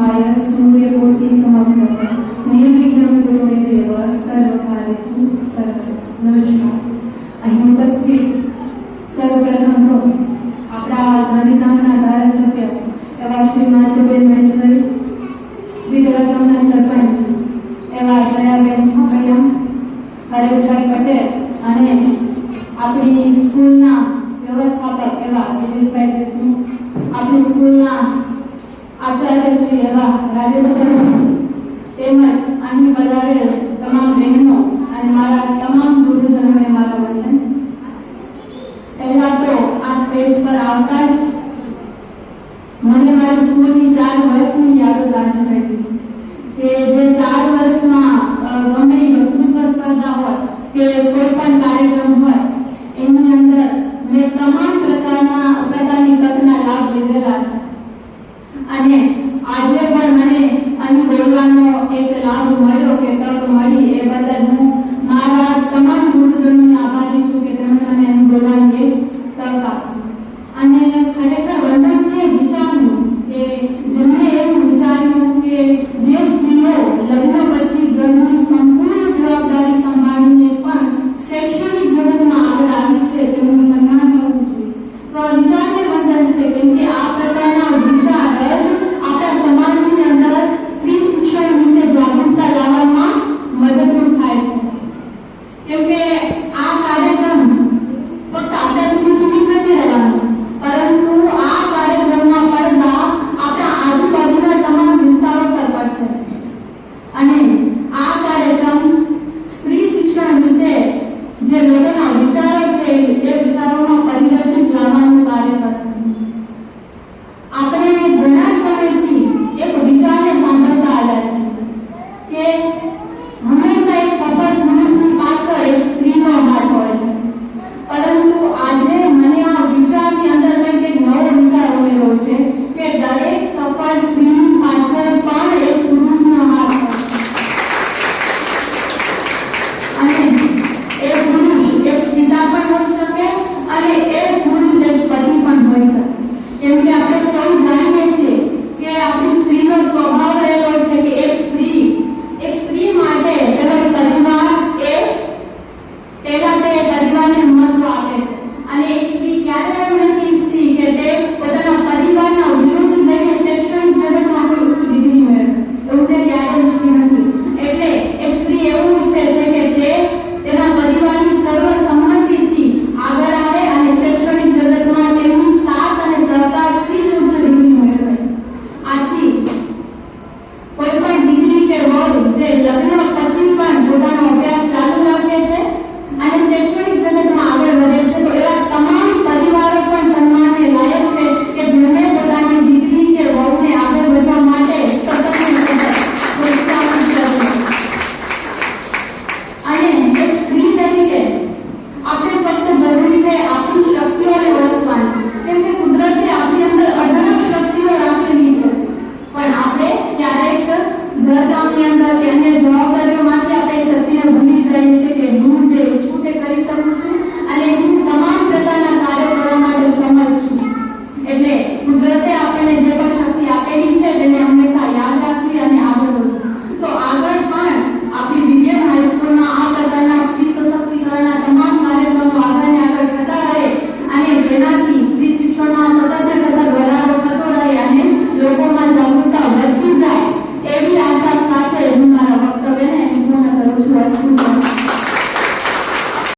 മായ സൂര്യ കോട്ടി സമഗ്രത નિયમિતમ ગુરુમે દેવ સર્વ અહીં ઉપસ્થિત સર્વપ્રથમ તો આપણા ગાંધીધામના ધારાસભ્ય એવા શ્રી માધુબેન મહેશ્વરી વિદ્યાગામના સરપંચ એવા જયાબેન છોકૈયા હરેશભાઈ પટેલ અને આપણી સ્કૂલના વ્યવસ્થાપક એવા દિનેશભાઈ દેશમુખ. આપણી સ્કૂલના આચાર્ય શ્રી એવા રાજેશ્વર તેમજ અહીં વધારે તમામ બહેનો અને મારા તમામ ગુરુજનોને મારા વંદન. પહેલા તો આ સ્ટેજ પર આવતા જ મને મારી સ્કૂલની ચાર વર્ષની યાદ લાગી રહી કે જે ચાર વર્ષમાં ગમે વક્તૃત્વ સ્પર્ધા હોય કે કોઈ પણ કાર્યક્રમ હોય, એની અંદર મેં તમામ પ્રકારના, પ્રકારની તકના લાભ લીધેલા છે. એક લાભ મળ્યો કે તક મળી એ બદલ હું